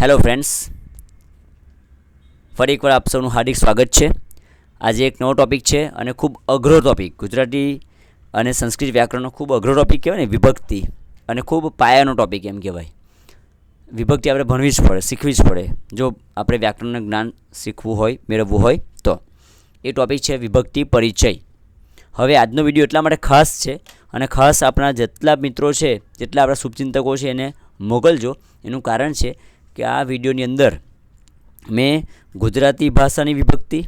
Hello friends. ફરી એકવાર આપ સૌનું હાર્દિક સ્વાગત છે. આજે એક નવો ટૉપિક છે અને ખૂબ અઘરો ટોપિક. ગુજરાતી અને સંસ્કૃત વ્યાકરણનો ખૂબ અઘરો ટોપિક કહેવાય ને, વિભક્તિ. અને ખૂબ પાયાનો ટોપિક એમ કહેવાય. વિભક્તિ આપણે ભણવી જ પડે, શીખવી જ પડે. જો આપણે વ્યાકરણનું જ્ઞાન શીખવું હોય, મેળવવું હોય, તો. એ ટોપિક છે વિભક્તિ પરિચય. હવે આજનો વીડિયો એટલા માટે ખાસ છે અને ખાસ આપણા જેટલા મિત્રો છે, જેટલા આપણા શુભચિંતકો છે એને મોકલજો. એનું કારણ છે કે આ વિડીયોની અંદર મેં ગુજરાતી ભાષાની વિભક્તિ,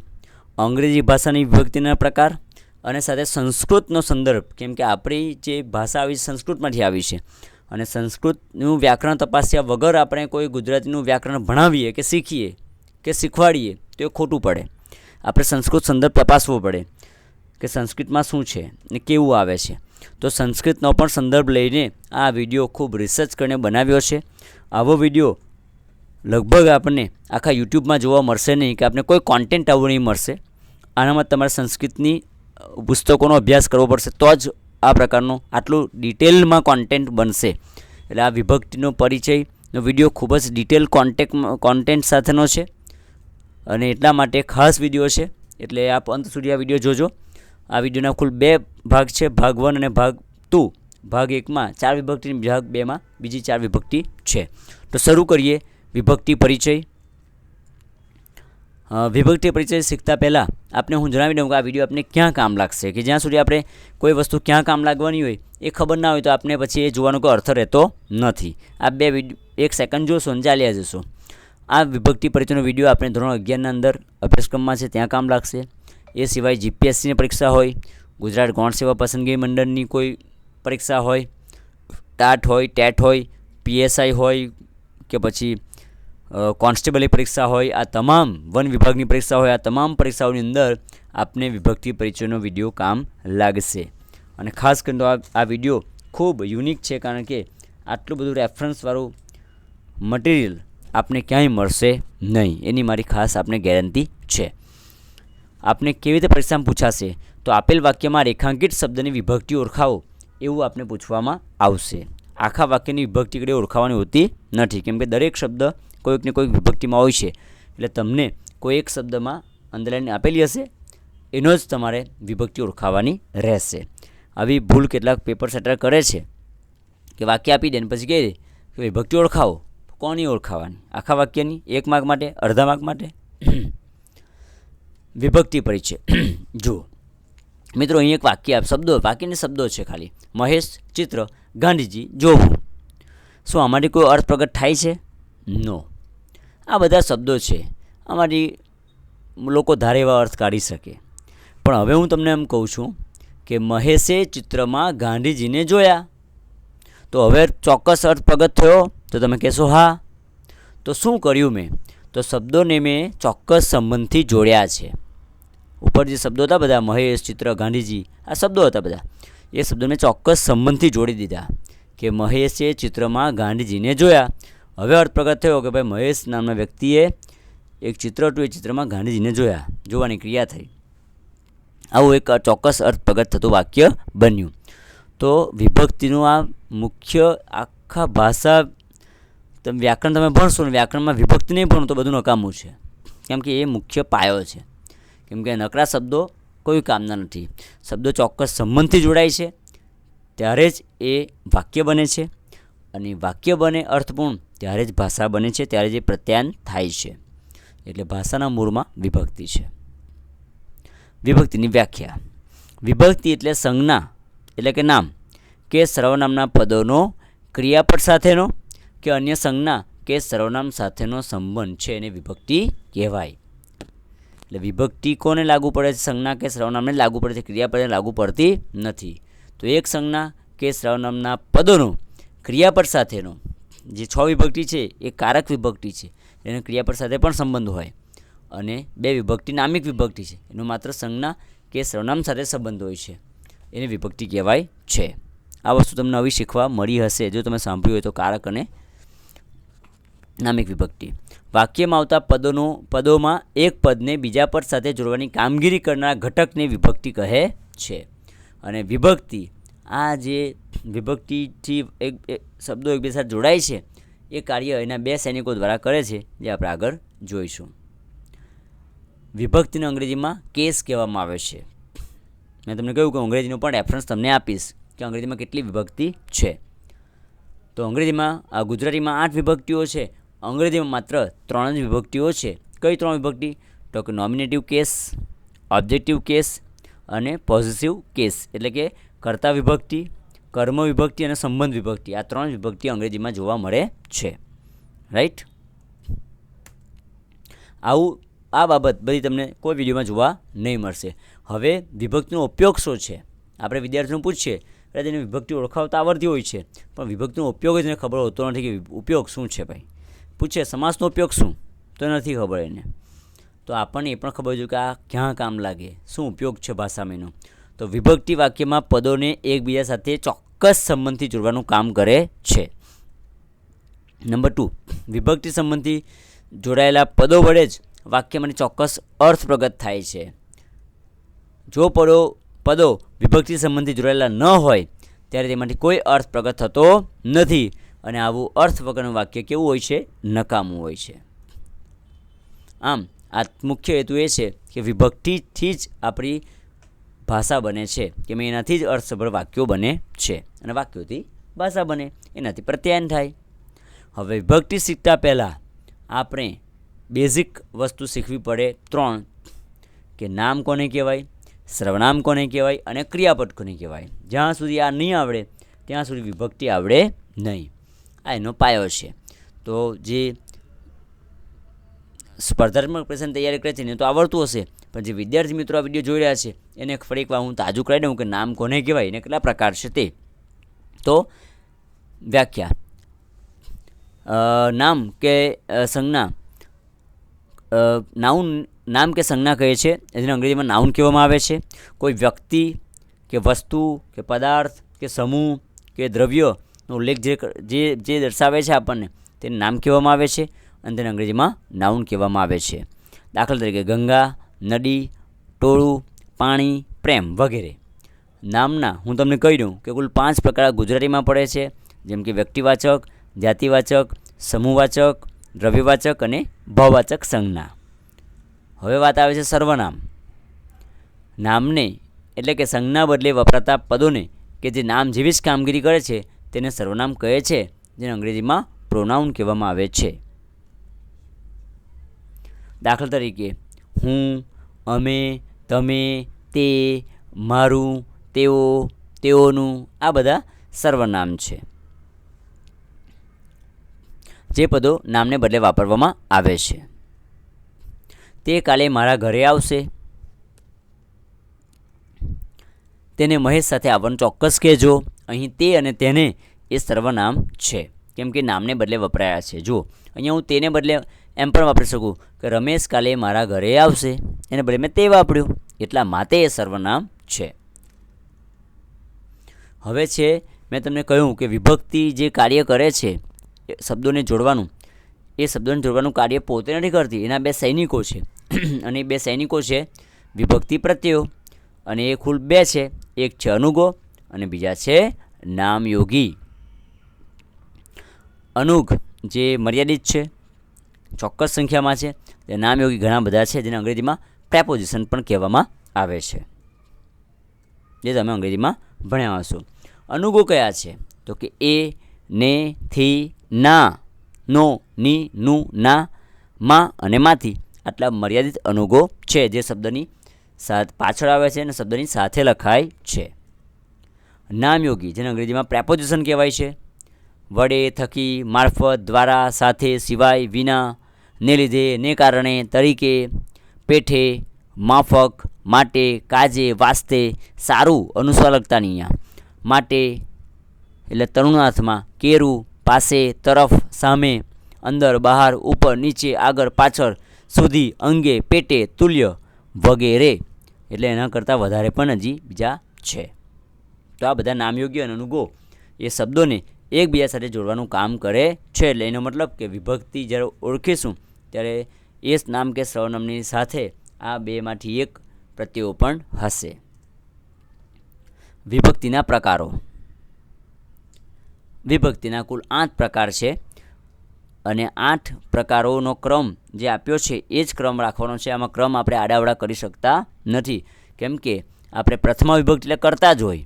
અંગ્રેજી ભાષાની વિભક્તિના પ્રકાર અને સાથે સંસ્કૃતનો સંદર્ભ, કેમ કે આપણી જે ભાષા આવી છે સંસ્કૃતમાંથી આવી છે. અને સંસ્કૃતનું વ્યાકરણ તપાસ્યા વગર આપણે કોઈ ગુજરાતીનું વ્યાકરણ ભણાવીએ કે શીખીએ કે શીખવાડીએ તો એ ખોટું પડે. આપણે સંસ્કૃત સંદર્ભ તપાસવો પડે કે સંસ્કૃતમાં શું છે ને કેવું આવે છે. તો સંસ્કૃતનો પણ સંદર્ભ લઈને આ વીડિયો ખૂબ રિસર્ચ કરીને બનાવ્યો છે. આવો વીડિયો લગભગ આપણને આખા યુટ્યુબમાં જોવા મળશે નહીં કે આપણે કોઈ કોન્ટેન્ટ આવું નહીં મળશે. આનામાં તમારે સંસ્કૃતની પુસ્તકોનો અભ્યાસ કરવો પડશે. તો જ આ પ્રકારનું આટલું ડિટેલમાં કોન્ટેન્ટ બનશે. એટલે આ વિભક્તિનો પરિચયનો વીડિયો ખૂબ જ ડિટેલ કોન્ટેક્ટ કોન્ટેન્ટ સાથેનો છે. અને એટલા માટે ખાસ વીડિયો છે. એટલે આપ અંત સુધી આ વીડિયો જોજો. આ વિડીયોના કુલ બે ભાગ છે, ભાગ વન અને ભાગ ટુ. ભાગ એકમાં ચાર વિભક્તિ ભાગ બેમાં બીજી ચાર વિભક્તિ છે. તો શરૂ કરીએ. વિભક્તિ પરિચય. વિભક્તિ પરિચય શીખતા પહેલાં આપને હું જણાવી દઉં કે આ વીડિયો આપને ક્યાં કામ લાગશે? કે જ્યાં સુધી આપણે કોઈ વસ્તુ ક્યાં કામ લાગવાની હોય એ ખબર ના હોય તો આપણે પછી એ જોવાનો કોઈ અર્થ રહેતો નથી. આ બે એક સેકન્ડ જોશો ને ચાલ્યા જશો. આ વિભક્તિ પરિચયનો વીડિયો આપણે ધોરણ અગિયારના અંદર અભ્યાસક્રમમાં છે, ત્યાં કામ લાગશે. એ સિવાય જીપીએસસીની પરીક્ષા હોય, ગુજરાત ગૌણ સેવા પસંદગી મંડળની કોઈ પરીક્ષા હોય, ટાટ હોય, ટેટ હોય, પીએસઆઈ હોય કે પછી કોન્સ્ટેબલની પરીક્ષા હોય, આ તમામ વન વિભાગની પરીક્ષા હોય, આ તમામ પરીક્ષાઓની અંદર આપને વિભક્તિ પરિચયનો વીડિયો કામ લાગશે. અને ખાસ કરીને આ આ વીડિયો ખૂબ યુનિક છે, કારણ કે આટલું બધું રેફરન્સવાળું મટીરિયલ આપને ક્યાંય મળશે નહીં. એની મારી ખાસ આપને ગેરંટી છે. આપને કેવી રીતે પરીક્ષામાં પૂછાશે? તો આપેલ વાક્યમાં રેખાંકિત શબ્દની વિભક્તિ ઓળખાવો એવું આપને પૂછવામાં આવશે. આખા વાક્યની વિભક્તિ કડે ઓળખાવાની હોતી નથી, કેમ કે દરેક શબ્દ કોઈક ને કોઈક વિભક્તિમાં હોય છે. એટલે તમને કોઈ એક શબ્દમાં અંડરલાઈન આપેલી હશે, એનો જ તમારે વિભક્તિ ઓળખાવાની રહેશે. આવી ભૂલ કેટલાક પેપર સેટર કરે છે કે વાક્ય આપી દે ને પછી કહે કે વિભક્તિ ઓળખાવો. કોની ઓળખાવાની? આખા વાક્યની? એક માર્ક માટે? અડધા માર્ક માટે? વિભક્તિ પરિચય. જુઓ. મિત્રો, અહીં એક વાક્ય આપ શબ્દો, વાક્યને શબ્દો છે ખાલી. મહેશ, ચિત્ર, ગાંધીજી જોવું શું આમાંથી કોઈ અર્થ પ્રગટ થાય છે? નો. આ બધા શબ્દો છે. આમાંથી લોકો ધારે એવા અર્થ કાઢી શકે. પણ હવે હું તમને એમ કહું છું કે મહેશે ચિત્રમાં ગાંધીજીને જોયા. તો હવે ચોક્કસ અર્થ પ્રગટ થયો. તો તમે કહેશો, હા. તો શું કર્યું મેં? તો શબ્દોને મેં ચોક્કસ સંબંધથી જોડ્યા છે. ઉપર જે શબ્દો હતા બધા, મહેશ, ચિત્ર, ગાંધીજી, આ શબ્દો હતા બધા, એ શબ્દોને ચોક્કસ સંબંધથી જોડી દીધા કે મહેશે ચિત્રમાં ગાંધીજીને જોયા. હવે અર્થ પ્રગટ થયો કે ભાઈ મહેશ નામના વ્યક્તિએ એક ચિત્ર હતું, એ ચિત્રમાં ગાંધીજીને જોયા, જોવાની ક્રિયા થઈ. આવું એક ચોક્કસ અર્થ પ્રગટ થતું વાક્ય બન્યું. તો વિભક્તિનું આ મુખ્ય આખા ભાષા, તમે વ્યાકરણ તમે ભણશો ને વ્યાકરણમાં વિભક્તિ નહીં ભણો તો બધું નકામું છે. કેમ કે એ મુખ્ય પાયો છે. કેમ કે નકરા શબ્દો કોઈ કામના નથી. શબ્દો ચોક્કસ સંબંધથી જોડાય છે. ત્યારે જ એ વાક્ય બને છે. અને વાક્ય બને અર્થપૂર્ણ. ત્યારે જ ભાષા બને છે, ત્યારે જ પ્રત્યાયન થાય છે. એટલે ભાષાના મૂળમાં વિભક્તિ છે. વિભક્તિની વ્યાખ્યા. વિભક્તિ એટલે સંજ્ઞા, એટલે કે નામ, કે સર્વનામના પદોનો ક્રિયાપદ સાથેનો, કે અન્ય સંજ્ઞા, કે સર્વનામ સાથેનો સંબંધ છે એને વિભક્તિ કહેવાય. એટલે વિભક્તિ કોને લાગુ પડે છે? સંજ્ઞા કે સર્વનામને લાગુ પડે છે? ક્રિયાપદને લાગુ પડતી નથી. તો એક સંજ્ઞા કે સર્વનામના પદોનો ક્રિયાપદ સાથેનો જે છ વિભક્તિ છે, એ કારક વિભક્તિ છે. એનો ક્રિયાપદ સાથે પણ સંબંધ હોય. અને બે વિભક્તિ નામિક વિભક્તિ છે. એનો માત્ર સંજ્ઞા કે સર્વનામ સાથે સંબંધ હોય છે. એને વિભક્તિ કહેવાય છે. આ વસ્તુ તમને નવી શીખવા મળી હશે. જો તમે સાંભળ્યું હોય તો કારક અને નામિક વિભક્તિ. વાક્યમાં આવતા પદોનો, પદોમાં એક પદને બીજા પદ સાથે જોડવાની કામગીરી કરનાર ઘટકને વિભક્તિ કહે છે. અને વિભક્તિ આ જે વિભક્તિથી એક શબ્દો એકબીજા સાથે જોડાય છે, એ કાર્ય એના બે સૈનિકો દ્વારા કરે છે, જે આપણે આગળ જોઈશું. વિભક્તિને અંગ્રેજીમાં કેસ કહેવામાં આવે છે. મેં તમને કહ્યું કે અંગ્રેજીનો પણ રેફરન્સ તમને આપીશ કે અંગ્રેજીમાં કેટલી વિભક્તિ છે. તો અંગ્રેજીમાં આ ગુજરાતીમાં આઠ વિભક્તિઓ છે, અંગ્રેજીમાં માત્ર ત્રણ જ વિભક્તિઓ છે. કઈ ત્રણ વિભક્તિ? તો કે નોમિનેટિવ કેસ ઓબ્જેક્ટિવ કેસ અને પોઝિટિવ કેસ એટલે કે કર્તા વિભક્તિ, કર્મ વિભક્તિ અને સંબંધ વિભક્તિ. આ ત્રણ વિભક્તિ અંગ્રેજીમાં જોવા મળે છે. રાઈટ આવું, આ બાબત બધી તમને કોઈ વિડીયોમાં જોવા નહીં મળશે. હવે વિભક્તિનો ઉપયોગ શું છે? આપણે વિદ્યાર્થીઓને પૂછીએ. એટલે તેને વિભક્તિ ઓળખાવતા આવડતી હોય છે. પણ વિભક્તિનો ઉપયોગ જ એને ખબર હોતો નથી કે ઉપયોગ શું છે ભાઈ? પૂછે સમાસનો ઉપયોગ શું? તો નથી ખબર એને. તો આપણને એ પણ ખબર જોઈએ કે આ ક્યાં કામ લાગે? શું ઉપયોગ છે ભાષામાં એનો? તો વિભક્તિ વાક્યમાં પદોને એકબીજા સાથે ચોક્કસ સંબંધથી જોડવાનું કામ કરે છે. નંબર ટુ, વિભક્તિ સંબંધી જોડાયેલા પદો વડે જ વાક્યમાંની ચોક્કસ અર્થ પ્રગટ થાય છે. જો પદો પદો વિભક્તિ સંબંધી જોડાયેલા ન હોય, ત્યારે તેમાંથી કોઈ અર્થ પ્રગટ થતો નથી અને આવું અર્થ વગરનું વાક્ય કેવું હોય છે? નકામું હોય છે. આમ, આ મુખ્ય હેતુ એ છે કે વિભક્તિથી જ આપણી ભાષા બને છે, કે મેં એનાથી જ અર્થસભર વાક્યો બને છે. અને વાક્યોથી ભાષા બને, એનાથી પ્રત્યાયન થાય. હવે વિભક્તિ શીખતા પહેલાં આપણે બેઝિક વસ્તુ શીખવી પડે ત્રણ, કે નામ કોને કહેવાય સર્વનામ કોને કહેવાય અને ક્રિયાપદ કોને કહેવાય. જ્યાં સુધી આ નહીં આવડે, ત્યાં સુધી વિભક્તિ આવડે નહીં. આ એનો પાયો છે. તો જે સ્પર્ધાત્મક પરીક્ષાની તૈયારી કરે છે ને તો આવડતું હશે. પણ જે વિદ્યાર્થી મિત્રો આ વીડિયો જોઈ રહ્યા છે, એને ફરી એકવાર હું તાજું કરાવી દઉં કે નામ કોને કહેવાય એને કેટલા પ્રકાર છે તે. તો વ્યાખ્યા. નામ કે સંજ્ઞા. નાઉન, નામ કે સંજ્ઞા કહે છે એને અંગ્રેજીમાં નાઉન કહેવામાં આવે છે. કોઈ વ્યક્તિ કે વસ્તુ કે પદાર્થ કે સમૂહ કે દ્રવ્યનો ઉલ્લેખ જે જે જે દર્શાવે છે આપણને, તેને નામ કહેવામાં આવે છે. અને અંગ્રેજીમાં નાઉન કહેવામાં આવે છે. દાખલા તરીકે ગંગા, નદી, ટોળું, પાણી, પ્રેમ વગેરે. નામના હું તમને કહી દઉં કે કુલ પાંચ પ્રકાર ગુજરાતીમાં પડે છે, જેમ કે વ્યક્તિવાચક, જાતિવાચક, સમૂહવાચક, દ્રવ્યવાચક અને ભાવવાચક સંજ્ઞા. હવે વાત આવે છે સર્વનામ. નામને એટલે કે સંજ્ઞા બદલે વપરાતા પદોને કે જે નામ જેવી જ કામગીરી કરે છે, તેને સર્વનામ કહે છે, જેને અંગ્રેજીમાં પ્રોનાઉન કહેવામાં આવે છે. દાખલા તરીકે, હું, અમે, તમે, તે, મારું, તેઓ, તેઓનું, આ બધા સર્વનામ છે. જે પદો નામને બદલે વાપરવામાં આવે છે. તે કાલે મારા ઘરે આવશે. તેને મહેશ સાથે આવવાનું ચોક્કસ કહેજો. અહીં તે અને તેને એ સર્વનામ છે. કેમ કે નામને બદલે વપરાયા છે. જો અહીંયા હું તેને બદલે એમ પણ વાપરી શકું કે રમેશ કાલે મારા ઘરે આવશે. એને બદલે મેં તે વાપર્યું. એટલા માટે એ સર્વનામ છે. હવે છે, મેં તમને કહ્યું કે વિભક્તિ જે કાર્ય કરે છે, એ શબ્દોને જોડવાનું. એ શબ્દોને જોડવાનું કાર્ય પોતે નથી કરતી. એના બે સૈનિકો છે. અને એ બે સૈનિકો છે, વિભક્તિ પ્રત્યયો અને એ કુલ બે છે. એક છે અનુગો અને બીજા છે નામયોગી. અનુગ જે મર્યાદિત છે ચોક્કસ સંખ્યામાં છે. તે નામયોગી ઘણા બધા છે, જેને અંગ્રેજીમાં પ્રેપોઝિશન પણ કહેવામાં આવે છે. જે તમે અંગ્રેજીમાં ભણ્યા હશો. અનુગો કયા છે? તો કે એ, ને, થી, ના, નો, ની, નું, ના, માં અને માંથી. આટલા મર્યાદિત અનુગો છે જે શબ્દની પાછળ આવે છે અને શબ્દની સાથે લખાય છે. નામયોગી, જેને અંગ્રેજીમાં પ્રેપોઝિશન કહેવાય છે. વડે, થકી, મારફત, દ્વારા, સાથે, સિવાય, વિના ને લીધે ને કારણે તરીકે પેઠે, માફક, માટે કાજે, વાસ્તે સારું અનુસ્વાલકતાની માટે, એટલે તરુણાર્થમાં, કેરું પાસે તરફ સામે, અંદર, બહાર, ઉપર, નીચે, આગળ, પાછળ સુધી અંગે પેટે, તુલ્ય, વગેરે. એટલે એના કરતાં વધારે પણ હજી બીજા છે. તો આ બધા નામયોગ્ય અને અનુગો એ શબ્દોને એકબીજા સાથે જોડવાનું કામ કરે છે. એટલે એનો મતલબ કે વિભક્તિ જ્યારે ઓળખીશું ત્યારે એ નામ કે સર્વનામની સાથે આ બેમાંથી એક પ્રત્યયો પણ હશે. વિભક્તિના પ્રકારો. વિભક્તિના કુલ આઠ પ્રકાર છે અને આઠ પ્રકારોનો ક્રમ જે આપ્યો છે એ જ ક્રમ રાખવાનો છે. આમાં ક્રમ આપણે આડાવડા કરી શકતા નથી. કેમ કે આપણે પ્રથમા વિભક્તિ એટલે કરતા જ હોય.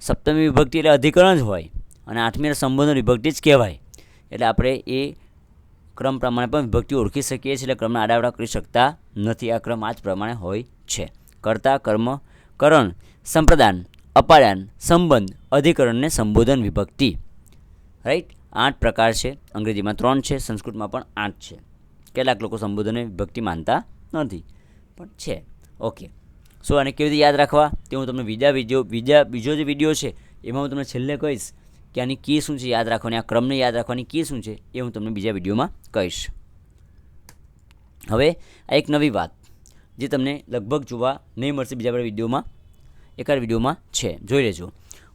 સપ્તમી વિભક્તિ એટલે અધિકરણ જ હોય. અને આઠમી સંબોધન વિભક્તિ જ કહેવાય. એટલે આપણે એ ક્રમ પ્રમાણે પણ વિભક્તિ ઓળખી શકીએ છીએ એટલે ક્રમને આડાવડા કરી શકતા નથી. આ ક્રમ આ જ પ્રમાણે હોય છે. કર્તા, કર્મ, કરણ, સંપ્રદાન અપાદાન સંબંધ અધિકરણને સંબોધન વિભક્તિ. રાઈટ આઠ પ્રકાર છે. અંગ્રેજીમાં ત્રણ છે, સંસ્કૃતમાં પણ આઠ છે. કેટલાક લોકો સંબોધનને વિભક્તિ માનતા નથી, પણ છે. ઓકે સો આને કેવી રીતે યાદ રાખવા? તે હું તમને બીજા વીડિયો, બીજા, બીજો જે વીડિયો છે, એમાં હું તમને છેલ્લે કહીશ. કે આની કી શું છે યાદ રાખવાની, આ ક્રમને યાદ રાખવાની કી શું છે એ હું તમને બીજા વિડીયોમાં કહીશ. હવે આ એક નવી વાત જે તમને લગભગ જોવા નહીં મળશે બીજા બધા વિડીયોમાં. એકાદ વિડીયોમાં છે. જોઈ લેજો.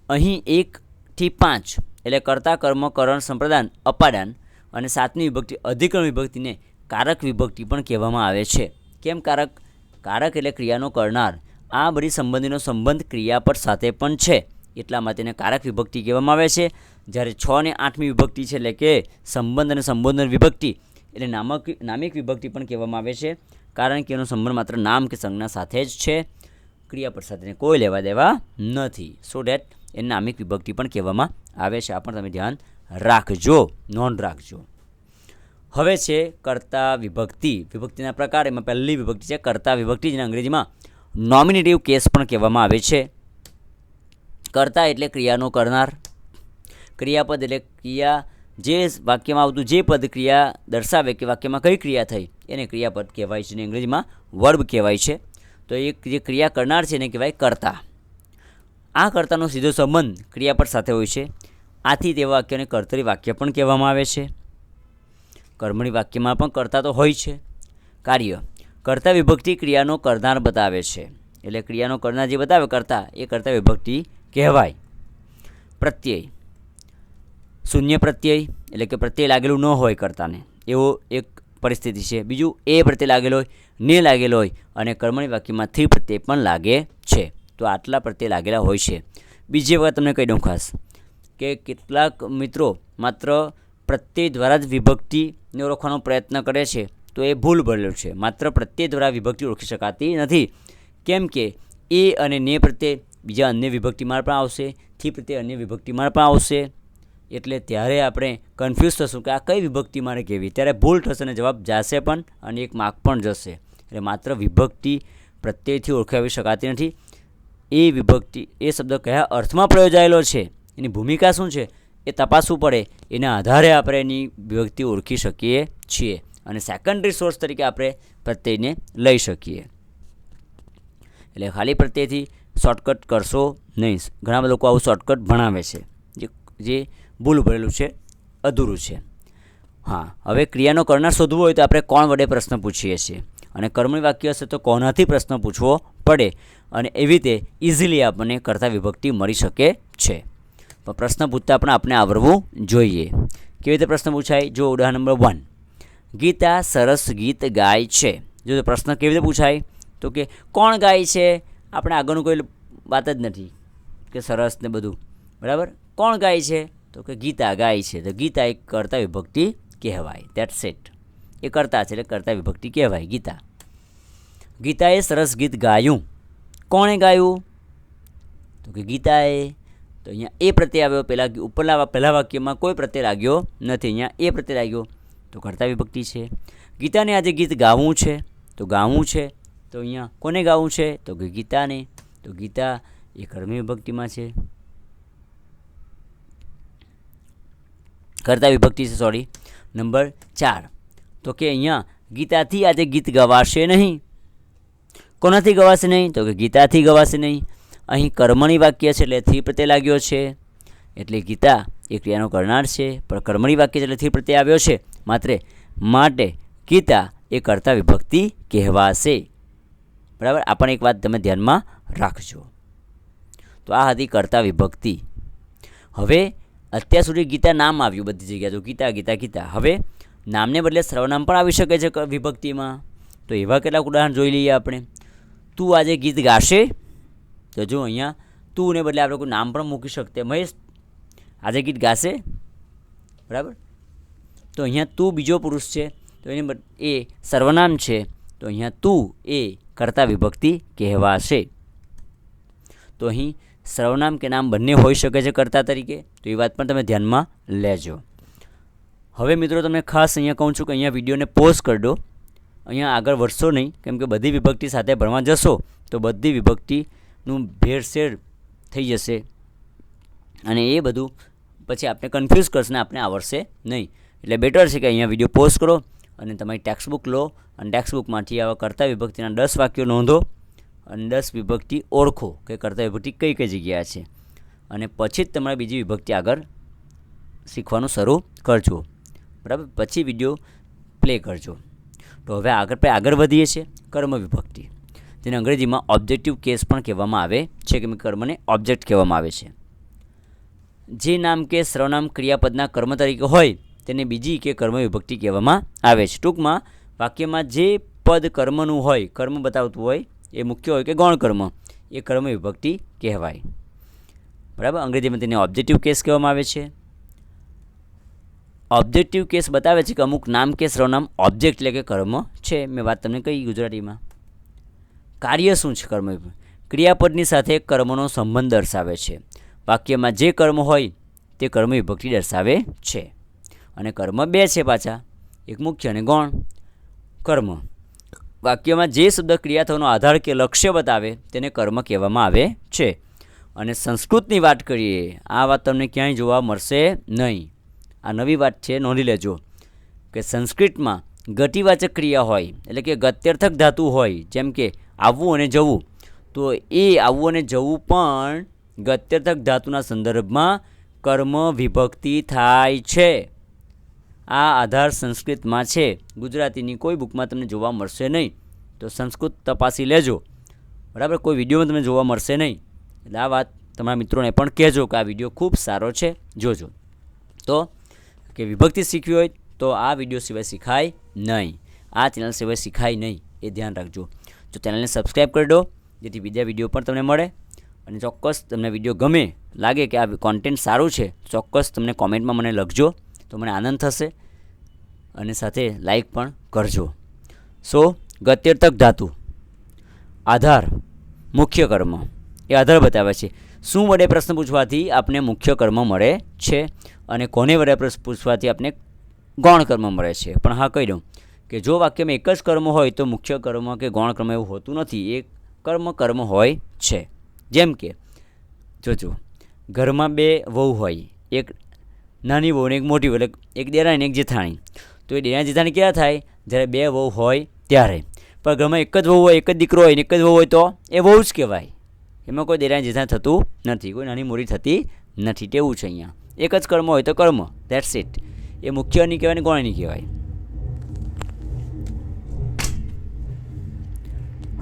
અહીં એકથી પાંચ એટલે કર્તા, કર્મ, કરણ, સંપ્રદાન, અપાદાન અને સાતમી વિભક્તિ, અધિકરણ વિભક્તિને કારક વિભક્તિ પણ કહેવામાં આવે છે. કેમ કારક? કારક એટલે ક્રિયાનો કરનાર. આ બધી સંબંધીનો સંબંધ ક્રિયાપદ સાથે પણ છે. એટલા માટે તેને કારક વિભક્તિ કહેવામાં આવે છે. જ્યારે છ ને આઠમી વિભક્તિ છે એટલે કે સંબંધ અને સંબોધન વિભક્તિ, એટલે નામક, નામિક વિભક્તિ પણ કહેવામાં આવે છે. કારણ કે એનો સંબંધ માત્ર નામ કે સંજ્ઞા સાથે જ છે. ક્રિયાપદ સાથે કોઈ લેવા દેવા નથી. સો ડેટ એ નામિક વિભક્તિ પણ કહેવામાં આવે છે. આ પણ તમે ધ્યાન રાખજો. નોંધ રાખજો. હવે છે કર્તા વિભક્તિ. વિભક્તિના પ્રકાર એમાં પહેલી વિભક્તિ છે કર્તા વિભક્તિ, જેને અંગ્રેજીમાં નોમિનેટિવ કેસ પણ કહેવામાં આવે છે. કર્તા એટલે ક્રિયાનો કરનાર. ક્રિયાપદ એટલે ક્રિયા જે વાક્યમાં આવતું, જે પદ ક્રિયા દર્શાવે કે વાક્યમાં કઈ ક્રિયા થઈ, એને ક્રિયાપદ કહેવાય છે. અને અંગ્રેજીમાં વર્બ કહેવાય છે. તો એ જે ક્રિયા કરનાર છે એને કહેવાય કર્તા. આ કર્તાનો સીધો સંબંધ ક્રિયાપદ સાથે હોય છે. આથી તે વાક્યને કર્તરી વાક્ય પણ કહેવામાં આવે છે. કર્મણી વાક્યમાં પણ કર્તા તો હોય છે. કાર્ય. કર્તા વિભક્તિ ક્રિયાનો કરનાર બતાવે છે. એટલે ક્રિયાનો કરનાર જે બતાવે, કરતા, એ કર્તા વિભક્તિ કહેવાય. પ્રત્યય. શૂન્ય પ્રત્યય એટલે કે પ્રત્યય લાગેલું ન હોય કરતાને. એવો એક પરિસ્થિતિ છે. બીજું, એ પ્રત્યે લાગેલો હોય, ને લાગેલો હોય, અને કર્મણી વાક્યમાં થી પ્રત્યય પણ લાગે છે. તો આટલા પ્રત્યે લાગેલા હોય છે. બીજી વખત તમને કહી દઉં ખાસ કે કેટલાક મિત્રો માત્ર પ્રત્યય દ્વારા જ વિભક્તિને ઓળખવાનો પ્રયત્ન કરે છે. તો એ ભૂલ ભરેલું છે. માત્ર પ્રત્યય દ્વારા વિભક્તિ ઓળખી શકાતી નથી. કેમ કે એ અને ને પ્રત્યે બીજા અન્ય વિભક્તિમાં પણ આવશે. થી પ્રત્યે અન્ય વિભક્તિમાં પણ આવશે. એટલે ત્યારે આપણે કન્ફ્યુઝ થશું કે આ કઈ વિભક્તિ મારે કેવી ત્યારે ભૂલ થશે અને જવાબ જશે પણ અને એક માર્ક પણ જશે. એટલે માત્ર વિભક્તિ પ્રત્યયથી ઓળખાવી શકાતી નથી. એ વિભક્તિ, એ શબ્દ કયા અર્થમાં પ્રયોજાયેલો છે? એની ભૂમિકા શું છે? એ તપાસવું પડે. એના આધારે આપણે એની વિભક્તિ ઓળખી શકીએ છીએ અને સેકન્ડરી સોર્સ તરીકે આપણે પ્રત્યયને લઈ શકીએ. એટલે ખાલી પ્રત્યયથી શોર્ટકટ કરશો નહીં. ઘણા બધા લોકો આવું શોર્ટકટ ભણાવે છે. જે જે ભૂલ ભરેલું છે, અધૂરું છે. હા, હવે ક્રિયાનો કરનાર શોધવો હોય તો આપણે કોણ વડે પ્રશ્ન પૂછીએ છીએ? અને કર્મણી વાક્ય હશે તો કોનાથી પ્રશ્ન પૂછવો પડે? અને એવી રીતે ઇઝીલી આપણને કરતા વિભક્તિ મળી શકે છે. પણ પ્રશ્ન પૂછતા પણ આપણે આવડવું જોઈએ. કેવી રીતે પ્રશ્ન પૂછાય? જો ઉદાહરણ નંબર વન. ગીતા સરસ ગીત ગાય છે. જો પ્રશ્ન કેવી રીતે પૂછાય? તો કે, કોણ ગાય છે? આપણે આગળનું કોઈ વાત જ નથી કે સરસ ને બધું. બરાબર? કોણ ગાય છે? તો કે ગીતા ગાય છે. તો ગીતા એક કરતા વિભક્તિ કહેવાય. દેટ સેટ એ કરતા છે એટલે કરતા વિભક્તિ કહેવાય ગીતા. ગીતાએ સરસ ગીત ગાયું. કોણે ગાયું? તો કે ગીતાએ. તો અહીંયા એ પ્રત્યે આવ્યો. પહેલાં ઉપરના પહેલાં વાક્યમાં કોઈ પ્રત્યે લાગ્યો નથી. અહીંયા એ પ્રત્યે લાગ્યો. તો કરતા વિભક્તિ છે. ગીતાને આજે ગીત ગાવું છે. તો ગાવું છે. તો અહીંયા કોને ગાવું છે? તો કે ગીતાને. તો ગીતા એ કર્મી વિભક્તિમાં છે. કરતા વિભક્તિ છે સોરી નંબર ચાર. તો કે અહીંયા ગીતાથી આજે ગીત ગવાશે નહીં. કોનાથી ગવાશે નહીં? તો કે ગીતાથી ગવાશે નહીં. અહીં કર્મણી વાક્ય છે, એટલે થી પ્રત્યે લાગ્યો છે. એટલે ગીતા એ ક્રિયાનો કરનાર છે. પણ કર્મણી વાક્ય છે, એટલે થી પ્રત્યે આવ્યો છે. માત્ર માટે ગીતા એ કરતા વિભક્તિ કહેવાશે. બરાબર? આ પણ એક વાત તમે ધ્યાનમાં રાખજો. તો આ હતી કર્તા વિભક્તિ. હવે અત્યાર સુધી ગીતા નામ આવ્યું બધી જગ્યાએ. તો ગીતા ગીતા ગીતા. હવે નામને બદલે સર્વનામ પણ આવી શકે છે વિભક્તિમાં. તો એવા કેટલાક ઉદાહરણ જોઈ લઈએ આપણે. તું આજે ગીત ગાશે? તો જો અહીંયા, તુંને બદલે આપણે કોઈ નામ પણ મૂકી શકતે. મહેશ, આજે ગીત ગાશે? બરાબર? તો અહીંયા તું બીજો પુરુષ છે. તો એની એ સર્વનામ છે. તો અહીંયા તું, એ કર્તા વિભક્તિ કહેવાશે. તો અહીં સર્વનામ કે નામ બંને હોઈ શકે છે કર્તા તરીકે, તો એ વાત પણ તમે ધ્યાનમાં લેજો. હવે મિત્રો તમને ખાસ અહીંયા કહું છું કે અહીંયા વિડીયોને પોઝ કરી દો. અહીંયા આગળ વધશો નહીં, કેમ કે બધી વિભક્તિ સાથે ભણવા જશો, તો બધી વિભક્તિનું ભેળસેળ થઈ જશે. અને એ બધું પછી આપણે કન્ફ્યુઝ કરશે ને આપણે આવડશે નહીં. એટલે બેટર છે કે અહીંયા વીડિયો પોઝ કરો. અને તમારી ટેક્સ્ટ બુક લો અને ટેક્સ્ટ બુકમાંથી આવા કરતા વિભક્તિના દસ વાક્યો નોંધો અને દસ વિભક્તિ ઓળખો કે કરતા વિભક્તિ કઈ કઈ જગ્યા છે. અને પછી જ તમારે બીજી વિભક્તિ આગળ શીખવાનું શરૂ કરજો. બરાબર? પછી વીડિયો પ્લે કરજો. તો હવે આગળ આપણે આગળ વધીએ છીએ કર્મ વિભક્તિ. જેને અંગ્રેજીમાં ઓબ્જેક્ટિવ કેસ પણ કહેવામાં આવે છે કે કર્મને ઓબ્જેક્ટ કહેવામાં આવે છે. જે નામ કે સર્વનામ ક્રિયાપદના કર્મ તરીકે હોય તેને બીજી કે કર્મ વિભક્તિ કહેવામાં આવે છે. ટૂંકમાં, વાક્યમાં જે પદ કર્મનું હોય, કર્મ બતાવતું હોય, એ મુખ્ય હોય કે ગૌણ કર્મ, એ કર્મ વિભક્તિ કહેવાય. બરાબર? અંગ્રેજીમાં તેને ઓબ્જેક્ટિવ કેસ કહેવામાં આવે છે. ઓબ્જેક્ટિવ કેસ બતાવે છે કે અમુક નામ કે સર્વનામ ઓબ્જેક્ટ એટલે કે કર્મ છે. મેં વાત તમને કહી ગુજરાતીમાં. કાર્ય શું છે કર્મ? ક્રિયાપદની સાથે કર્મનો સંબંધ દર્શાવે છે. વાક્યમાં જે કર્મ હોય, તે કર્મ વિભક્તિ દર્શાવે છે. અને કર્મ બે છે પાછા. એક મુખ્ય અને ગૌણ. કર્મ. વાક્યમાં જે શબ્દ ક્રિયા થવાનો આધાર કે લક્ષ્ય બતાવે તેને કર્મ કહેવામાં આવે છે. અને સંસ્કૃતની વાત કરીએ, આ વાત તમને ક્યાંય જોવા મળશે નહીં. આ નવી વાત છે, નોંધી લેજો. કે સંસ્કૃતમાં ગતિવાચક ક્રિયા હોય, એટલે કે ગત્યર્થક ધાતુ હોય, જેમ કે આવવું અને જવું, તો એ આવવું અને જવું પણ ગત્યર્થક ધાતુના સંદર્ભમાં કર્મ વિભક્તિ થાય છે. આ આધાર સંસ્કૃતમાં છે. ગુજરાતીની કોઈ બુકમાં તમને જોવા મળશે નહીં. તો સંસ્કૃત તપાસી લેજો. બરાબર, કોઈ વિડીયોમાં તમને જોવા મળશે નહીં. એટલે આ વાત તમારા મિત્રોને પણ કહેજો કે આ વીડિયો ખૂબ સારો છે. જોજો. તો કે વિભક્તિ શીખવી હોય તો આ વીડિયો સિવાય શીખાય નહીં. આ ચેનલ સિવાય શીખાય નહીં. એ ધ્યાન રાખજો. તો ચેનલને સબસ્ક્રાઈબ કરી દો, જેથી બીજા વીડિયો પણ તમને મળે. અને ચોક્કસ તમને વીડિયો ગમે, લાગે કે આ કોન્ટેન્ટ સારું છે, ચોક્કસ તમને કોમેન્ટમાં મને લખજો. તો મને આનંદ થશે. અને સાથે લાઈક પણ કરજો. સો ગત્યર્થક ધાતુ. આધાર, મુખ્ય કર્મ. એ આધાર બતાવે છે. શું વડે પ્રશ્ન પૂછવાથી આપને મુખ્ય કર્મ મળે છે? અને કોને વડે પ્રશ્ન પૂછવાથી આપને ગૌણ કર્મ મળે છે? પણ હા, કહી દઉં કે જો વાક્યમાં એક જ કર્મ હોય તો મુખ્ય કર્મ કે ગૌણ કર્મ એવું હોતું નથી. એ કર્મ કર્મ હોય છે. જેમ કે, જોજો, ઘરમાં બે વહુ હોય. એક નાની વહુ ને એક મોટી વહુ, એટલે એક દેરાણી એક જેઠાણી. તો એ દેરાણી જેઠાણી ક્યાં થાય? જ્યારે બે વહુ હોય ત્યારે. પણ ઘરમાં એક જ વહુ હોય, એક જ દીકરો હોય ને એક જ વહુ હોય તો એ વહુ જ કહેવાય. એમાં કોઈ દેરાણી જેઠાણ થતું નથી, કોઈ નાની મોટી થતી નથી. તેવું છે અહીંયા. એક જ કર્મ હોય તો કર્મ. દેટ્સ ઇટ એ મુખ્ય નહીં કહેવાય ને ગૌણ નહીં કહેવાય.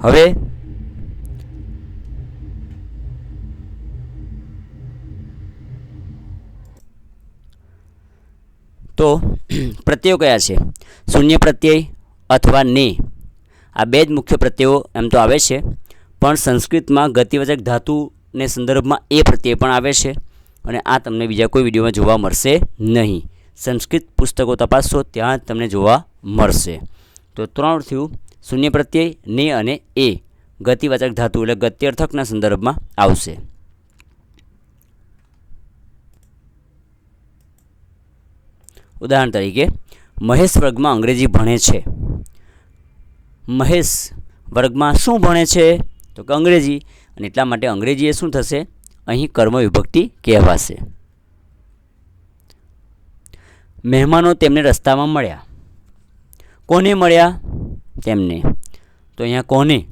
હવે તો પ્રત્યયો કયા છે? શૂન્ય પ્રત્યય અથવા ને? આ બે જ મુખ્ય પ્રત્યયો એમ તો આવે છે. પણ સંસ્કૃતમાં ગતિવાચક ધાતુને સંદર્ભમાં એ પ્રત્યય પણ આવે છે અને આ તમને બીજા કોઈ વિડીયોમાં જોવા મળશે નહીં. સંસ્કૃત પુસ્તકો તપાસશો ત્યાં તમને જોવા મળશે. તો ત્રણ થયું. શૂન્ય પ્રત્યય, ને અને એ ગતિવાચક ધાતુ એટલે ગત્યર્થકના સંદર્ભમાં આવશે. ઉદાહરણ તરીકે, મહેશ વર્ગમાં અંગ્રેજી ભણે છે. મહેશ વર્ગમાં શું ભણે છે? તો કે અંગ્રેજી. અને એટલા માટે અંગ્રેજી એ શું થશે? અહીં કર્મ વિભક્તિ કહેવાશે. મહેમાનો તેમને રસ્તામાં મળ્યા. કોને મળ્યા? તેમને. તો અહીંયા કોને?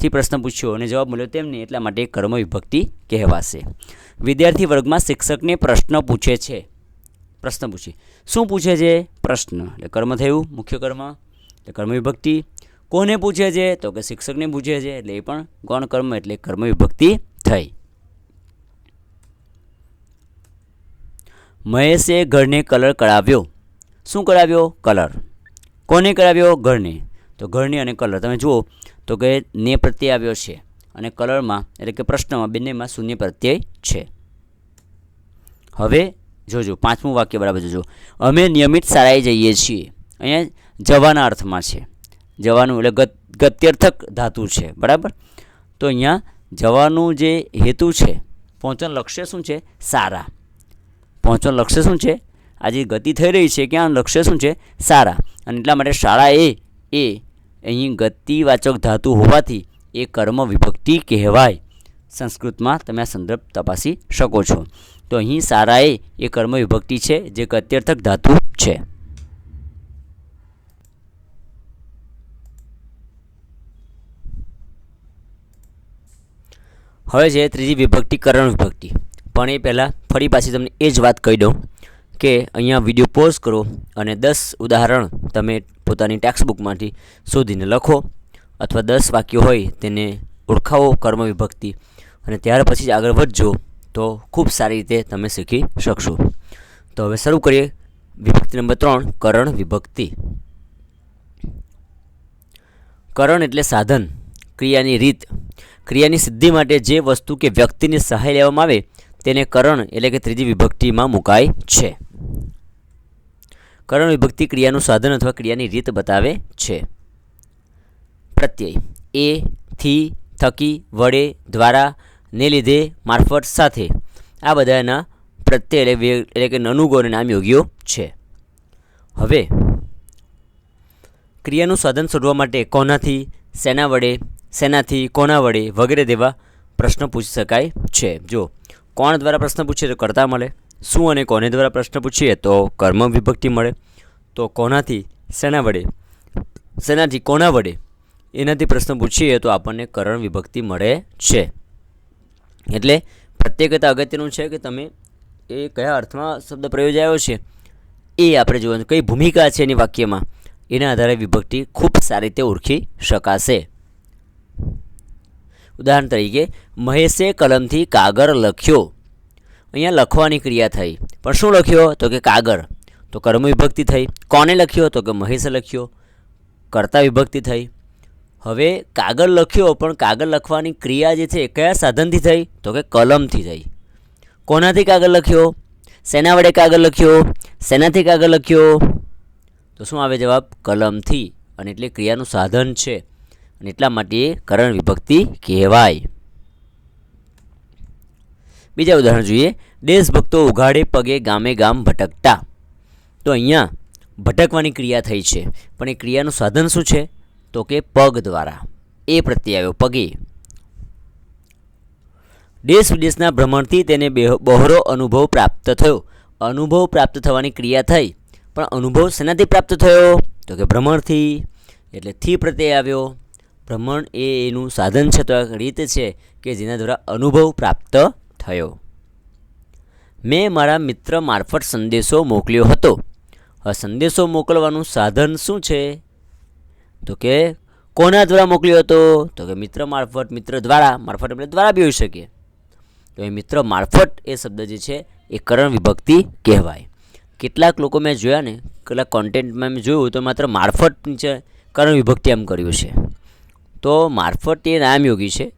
થી પ્રશ્ન પૂછ્યો અને જવાબ મળ્યો તેમને. એટલા માટે કર્મ વિભક્તિ કહેવાશે. વિદ્યાર્થી વર્ગમાં શિક્ષકને પ્રશ્ન પૂછે છે. પ્રશ્ન પૂછી. શું પૂછે છે? પ્રશ્ન. એટલે કર્મ થયું, મુખ્ય કર્મ. એટલે કર્મ વિભક્તિ કોને પૂછે છે? તો કે શિક્ષકને પૂછે છે. એટલે એ પણ ગૌણ કર્મ એટલે કર્મ વિભક્તિ થઈ. મહેશે ઘરને કલર કરાવ્યો શું કરાવ્યો કલર. કોને કરાવ્યો ઘરને. તો ઘરને અને કલર. તમે જુઓ, તો કે ને પ્રત્યય આવ્યો છે અને કલરમાં, એટલે કે પ્રશ્નમાં, બંનેમાં શૂન્ય પ્રત્યય છે. હવે જોજો, પાંચમું વાક્ય બરાબર જોજો. અમે નિયમિત શાળાએ જઈએ છીએ. અહીંયા જવાના અર્થમાં છે. જવાનું એટલે ગત, ગત્યર્થક ધાતુ છે, બરાબર? તો અહીંયા જવાનું જે હેતુ છે પહોંચવાનું લક્ષ્ય શું છે? સારા. પહોંચવાનું લક્ષ્ય શું છે? આજે ગતિ થઈ રહી છે ક્યાં લક્ષ્ય શું છે? સારા. અને એટલા માટે શાળા એ એ અહીં ગતિવાચક ધાતુ હોવાથી એ કર્મ વિભક્તિ કહેવાય. સંસ્કૃતમાં તમે આ સંદર્ભ તપાસી શકો છો. તો અહીં સારાએ એ કર્મ વિભક્તિ છે, જે ગત્યર્થક ધાતુ છે. હવે છે ત્રીજી વિભક્તિ કરણ વિભક્તિ. પણ એ પહેલાં ફરી પાછી તમને એ જ વાત કહી દઉં કે અહીંયા વીડિયો પોઝ કરો અને દસ ઉદાહરણ તમે પોતાની ટેક્સ્ટબુકમાંથી શોધીને લખો અથવા દસ વાક્યો હોય તેને ઓળખાવો કર્મ વિભક્તિ. અને ત્યાર પછી જ આગળ વધજો તો ખૂબ સારી રીતે તમે શીખી શકશો. તો હવે શરૂ કરીએ વિભક્તિ નંબર ત્રણ, કરણ વિભક્તિ. કરણ એટલે સાધન, ક્રિયાની રીત. ક્રિયાની સિદ્ધિ માટે જે વસ્તુ કે વ્યક્તિની સહાય લેવામાં આવે, તેને કરણ એટલે કે ત્રીજી વિભક્તિમાં મુકાય છે. કરણ વિભક્તિ ક્રિયાનું સાધન અથવા ક્રિયાની રીત બતાવે છે. પ્રત્યય. એ, થી, થકી, વડે, દ્વારા ને લીધે મારફત સાથે આ બધાના પ્રત્યય એટલે એટલે કે નનુગો અને યોગ્ય છે. હવે ક્રિયાનું સાધન શોધવા માટે કોનાથી શેના વડે શેનાથી કોના વડે વગેરે જેવા પ્રશ્ન પૂછી શકાય છે. જો કોણ દ્વારા પ્રશ્ન પૂછીએ તો કરતા મળે, શું અને કોને દ્વારા પ્રશ્ન પૂછીએ તો કર્મ વિભક્તિ મળે. તો કોનાથી શેના વડે શેનાથી કોના વડે એનાથી પ્રશ્ન પૂછીએ તો આપણને કરણ વિભક્તિ મળે છે. એટલે પ્રત્યેકતા અગત્યનું છે કે તમે એ કયા અર્થમાં શબ્દ પ્રયોજાયો છે એ આપણે જોવાનું કઈ ભૂમિકા છે એની વાક્યમાં? એના આધારે વિભક્તિ ખૂબ સારી રીતે ઓળખી શકાશે. ઉદાહરણ તરીકે, મહેશે કલમથી કાગળ લખ્યો. અહીંયા લખવાની ક્રિયા થઈ. પણ શું લખ્યો? તો કે કાગળ. તો કર્મ વિભક્તિ થઈ. કોને લખ્યો? તો કે મહેશે લખ્યો. કર્તા વિભક્તિ થઈ. હવે કાગળ લખ્યો, પણ કાગળ લખવાની ક્રિયા જે છે એ કયા સાધનથી થઈ? તો કે કલમથી થઈ. કોનાથી કાગળ લખ્યો? શેના વડે કાગળ લખ્યો? શેનાથી કાગળ લખ્યો? તો શું આવે જવાબ? કલમથી. અને એટલે ક્રિયાનું સાધન છે. અને એટલા માટે કરણ વિભક્તિ કહેવાય. બીજા ઉદાહરણ જોઈએ. દેશભક્તો ઉઘાડે, પગે, ગામે, ગામ ભટકતા. તો અહીંયા ભટકવાની ક્રિયા થઈ છે. પણ એ ક્રિયાનું સાધન શું છે? તો કે પગ દ્વારા. એ પ્રત્યે આવ્યો પગે. દેશ વિદેશના ભ્રમણથી તેને બહોરો અનુભવ પ્રાપ્ત થયો. અનુભવ પ્રાપ્ત થવાની ક્રિયા થઈ. પણ અનુભવ શેનાથી પ્રાપ્ત થયો? તો કે ભ્રમણથી. એટલે થી પ્રત્યે આવ્યો. ભ્રમણ એ એનું સાધન છે તો રીત છે કે જેના દ્વારા અનુભવ પ્રાપ્ત થયો. મેં મારા મિત્ર મારફત સંદેશો મોકલ્યો હતો. આ સંદેશો મોકલવાનું સાધન શું છે? તો કે કોના દ્વારા મોકલ્યો હતો? તો કે મિત્ર મારફત, મિત્ર દ્વારા. મારફત એટલે દ્વારા બી હોઈ શકીએ તો એ મિત્ર મારફત એ શબ્દ જે છે એ કરણ વિભક્તિ કહેવાય. કેટલાક લોકો મેં જોયા ને, કેટલાક કોન્ટેન્ટમાં મેં જોયું તો માત્ર મારફત નીચે કરણ વિભક્તિ એમ કર્યું છે. તો મારફત એ નામયોગી છે.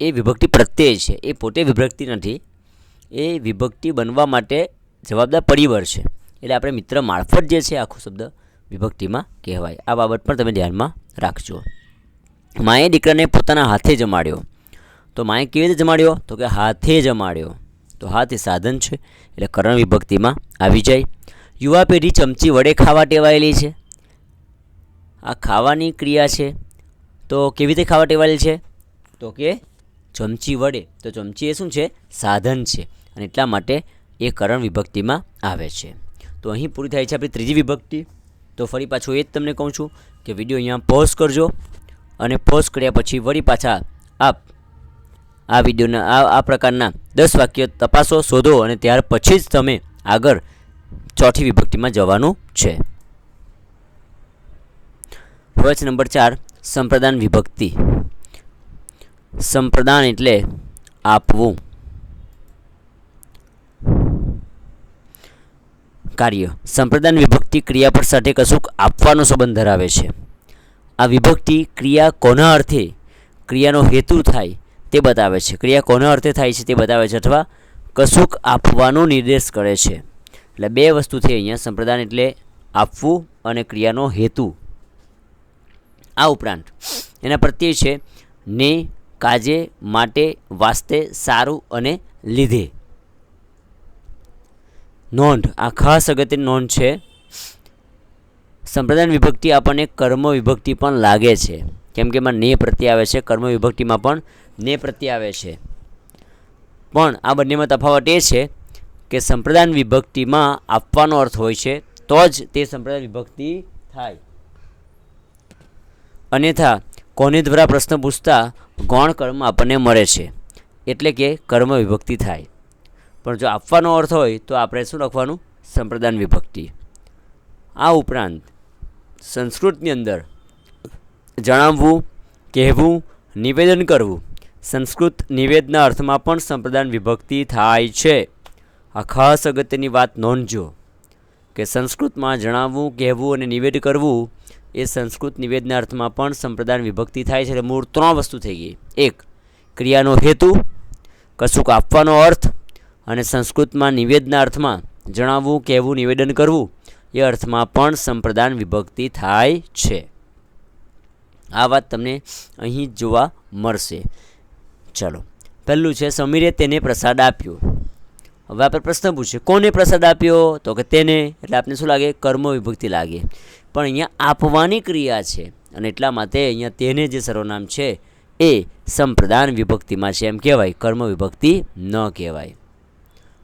એ વિભક્તિ પ્રત્યય છે. એ પોતે વિભક્તિ નથી. એ વિભક્તિ બનવા માટે જવાબદાર પરિવાર છે. એટલે આપણે મિત્ર મારફત જે છે, આખો શબ્દ વિભક્તિમાં કહેવાય. આ બાબત પણ તમે ધ્યાનમાં રાખજો. માએ દીકરાને પોતાના હાથે જમાડ્યો. તો માએ કેવી રીતે જમાડ્યો? તો કે હાથે જમાડ્યો. તો હાથ એ સાધન છે, એટલે કરણ વિભક્તિમાં આવી જાય. યુવા પેઢી ચમચી વડે ખાવા ટેવાયેલી છે. આ ખાવાની ક્રિયા છે. તો કેવી રીતે ખાવા ટેવાયેલી છે? તો કે ચમચી વડે. તો ચમચી એ શું છે? સાધન છે. અને એટલા માટે એ કરણ વિભક્તિમાં આવે છે. તો અહીં પૂરી થાય છે આપણી ત્રીજી વિભક્તિ. તો ફરી પાછું એ જ તમને કહું છું કે વીડિયો અહીંયા પોઝ કરજો અને પોઝ કર્યા પછી વળી પાછા આપ આ વિડીયોના આ આ પ્રકારના દસ વાક્ય તપાસો, શોધો અને ત્યાર પછી જ તમે આગળ ચોથી વિભક્તિમાં જવાનું છે. વચ નંબર ચાર, સંપ્રદાન વિભક્તિ. સંપ્રદાન એટલે આપવું. કાર્ય. સંપ્રદાન વિભક્તિ ક્રિયાપદ સાથે કશુંક આપવાનો સંબંધ ધરાવે છે. આ વિભક્તિ ક્રિયા કોના અર્થે ક્રિયાનો હેતુ થાય તે બતાવે છે. ક્રિયા કોના અર્થે થાય છે તે બતાવે છે અથવા કશુંક આપવાનો નિર્દેશ કરે છે. એટલે બે વસ્તુ થઈ અહીંયા સંપ્રદાન એટલે આપવું અને ક્રિયાનો હેતુ. આ ઉપરાંત એના પ્રત્યે છે, ને કાજે, માટે, વાસ્તે, સારું અને લીધે. નોંધ, આ ખાસ અગત્યની નોંધ છે. સંપ્રદાય વિભક્તિ આપણને કર્મ વિભક્તિ પણ લાગે છે. કેમ કે એમાં ને પ્રત્યે આવે છે, કર્મ વિભક્તિમાં પણ ને પ્રત્યે આવે છે. પણ આ બંનેમાં તફાવત એ છે કે સંપ્રદાય વિભક્તિમાં આપવાનો અર્થ હોય છે, તો જ તે સંપ્રદાય વિભક્તિ થાય. અન્યથા, કોને દ્વારા પ્રશ્ન પૂછતા ગૌણ કર્મ આપણને મળે છે, એટલે કે કર્મ વિભક્તિ થાય. પણ જો આપવાનો અર્થ હોય તો આપણે શું લખવાનું? સંપ્રદાન વિભક્તિ. આ ઉપરાંત સંસ્કૃતની અંદર જણાવવું, કહેવું, નિવેદન કરવું, સંસ્કૃત નિવેદના અર્થમાં પણ સંપ્રદાન વિભક્તિ થાય છે. આ ખાસ અગત્યની વાત નોંધજો કે સંસ્કૃતમાં જણાવવું, કહેવું અને નિવેદ કરવું એ સંસ્કૃત નિવેદના અર્થમાં પણ સંપ્રદાન વિભક્તિ થાય છે. એટલે મૂળ ત્રણ વસ્તુ થઈ ગઈ. એક, ક્રિયાનો હેતુ, કશુંક આપવાનો અર્થ અને સંસ્કૃતમાં નિવેદના અર્થમાં જણાવવું, કહેવું, નિવેદન કરવું, એ અર્થમાં પણ સંપ્રદાન વિભક્તિ થાય છે. આ વાત તમને અહીં જોવા મળશે. ચલો. પહેલું છે, સમીરે તેને પ્રસાદ આપ્યો. હવે આપણે પ્રશ્ન પૂછીએ, કોને પ્રસાદ આપ્યો? તો કે તેને. એટલે આપને શું લાગે? કર્મ વિભક્તિ લાગે. પણ અહીંયા આપવાની ક્રિયા છે. અને એટલા માટે અહીંયા તેને જે સર્વનામ છે, એ સંપ્રદાન વિભક્તિમાં છે. એમ કહેવાય, કર્મ વિભક્તિ ન કહેવાય.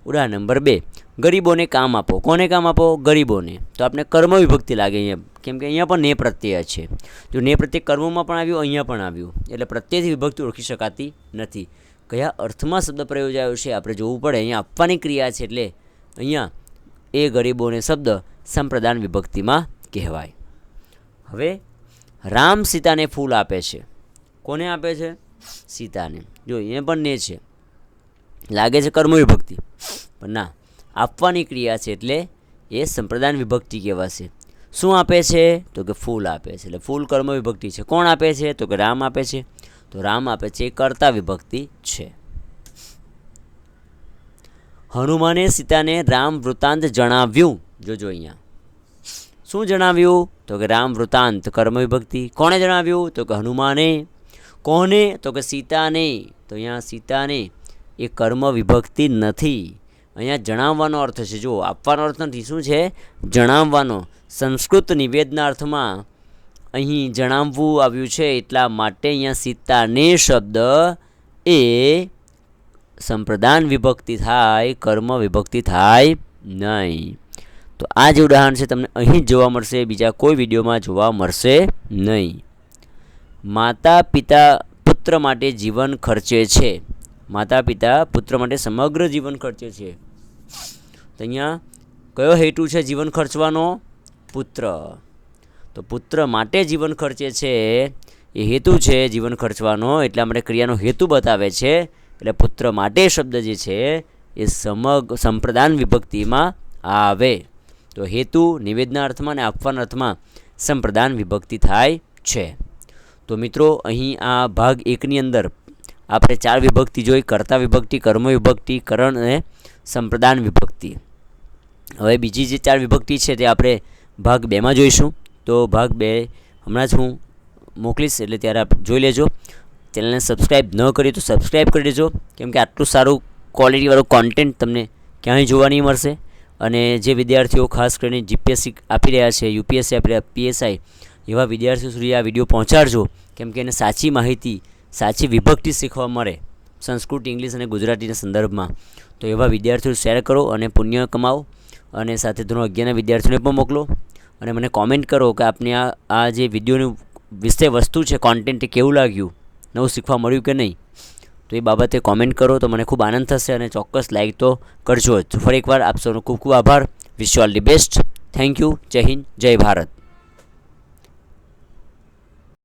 ઉદાહરણ નંબર બે, ગરીબોને કામ આપો. કોને કામ આપો? ગરીબોને. તો આપણે કર્મ વિભક્તિ લાગે અહીંયા. કેમ કે અહીંયા પણ ને પ્રત્યય છે. જો ને પ્રત્યય કર્મમાં પણ આવ્યું, અહીંયા પણ આવ્યું. એટલે પ્રત્યયથી વિભક્તિ ઓળખી શકાતી નથી. કયા અર્થમાં શબ્દ પ્રયોજાયો છે, આપણે જોવું પડે. અહીંયા આપવાની ક્રિયા છે એટલે અહીંયા એ ગરીબોને શબ્દ સંપ્રદાન વિભક્તિમાં કહેવાય. હવે રામ સીતાને ફૂલ આપે છે. કોને આપે છે? સીતાને. જો એ પણ ને છે. લાગે છે કર્મ વિભક્તિ. પણ ના, આપવાની ક્રિયા છે એટલે એ સંપ્રદાન વિભક્તિ કહેવાશે. શું આપે છે? તો કે ફૂલ આપે છે. એટલે ફૂલ કર્મ વિભક્તિ છે. કોણ આપે છે? તો કે રામ આપે છે. તો રામ આપે છે. એ કર્તા વિભક્તિ છે. હનુમાને સીતાને રામ વૃતાંત જણાવ્યું. જોજો અહીંયા. શું જણાવ્યું? તો કે રામ વૃતાંત કર્મ વિભક્તિ. કોણે જણાવ્યું? તો કે હનુમાને. કોને? તો કે સીતાને. તો અહીંયા સીતાને. એ કર્મ વિભક્તિ નથી. અહીંયા જણાવવાનો અર્થ છે. જો આપવાનો અર્થ નથી. શું છે? જણાવવાનો. સંસ્કૃત નિવેદના અર્થમાં અહીં જણાવવું આવ્યું છે, એટલા માટે અહીંયા સીતાને શબ્દ એ સંપ્રદાન વિભક્તિ થાય, કર્મ વિભક્તિ થાય નહીં. તો આ જે ઉદાહરણ છે તમને અહીં જ જોવા મળશે, બીજા કોઈ વિડીયોમાં જોવા મળશે નહીં. માતા પિતા પુત્ર માટે જીવન ખર્ચે છે. માતા પિતા પુત્ર માટે સમગ્ર જીવન ખર્ચે છે. તો અહીંયા કયો હેતુ છે જીવન ખર્ચવાનો? પુત્ર. તો પુત્ર માટે જીવન ખર્ચે છે એ હેતુ છે જીવન ખર્ચવાનો, એટલા માટે ક્રિયાનો હેતુ બતાવે છે. એટલે પુત્ર માટે શબ્દ જે છે એ સમગ, સંપ્રદાન વિભક્તિમાં આવે. તો હેતુ નિવેદના અર્થમાં અને આપવાના અર્થમાં સંપ્રદાન વિભક્તિ થાય છે. તો મિત્રો, અહીં આ ભાગ એકની અંદર આપણે ચાર વિભક્તિ જોઈ, કર્તા વિભક્તિ, કર્મ વિભક્તિ, કરણ અને સંપ્રદાન વિભક્તિ. હવે બીજી જે ચાર વિભક્તિ છે તે આપણે ભાગ બેમાં જોઈશું. તો ભાગ બે હમણાં જ હું મોકલીશ, એટલે ત્યારે આપ જોઈ લેજો. ચેનલને સબસ્ક્રાઈબ ન કરી તો સબસ્ક્રાઈબ કરી દેજો. કેમ આટલું સારું ક્વોલિટીવાળું કોન્ટેન્ટ તમને ક્યાંય જોવા નહીં મળશે. અને જે વિદ્યાર્થીઓ ખાસ કરીને જીપીએસસી આપી રહ્યા છે યુપીએસસી આપી રહ્યા પીએસઆઈ એવા વિદ્યાર્થીઓ સુધી આ વીડિયો પહોંચાડજો. કેમ કે એને સાચી માહિતી સાચી વિભક્તિ શીખવા મળે સંસ્કૃત, ઇંગ્લિશ અને ગુજરાતીના સંદર્ભમાં. તો એવા વિદ્યાર્થીઓ શેર કરો અને પુણ્ય કમાવો અને સાથે ધોરણ અગિયારના વિદ્યાર્થીઓને પણ મોકલો. અને મને કોમેન્ટ કરો કે આપને આ આ જે વિડીયોનું વિષય વસ્તુ છે કોન્ટેન્ટ એ કેવું લાગ્યું? નવું શીખવા મળ્યું કે નહીં? તો એ બાબતે કોમેન્ટ કરો તો મને ખૂબ આનંદ થશે અને ચોક્કસ લાઈક તો કરજો જ. ફરી એકવાર આપ સૌનો ખૂબ ખૂબ આભાર. Wish you all the best thank you જય હિન્દ. જય ભારત.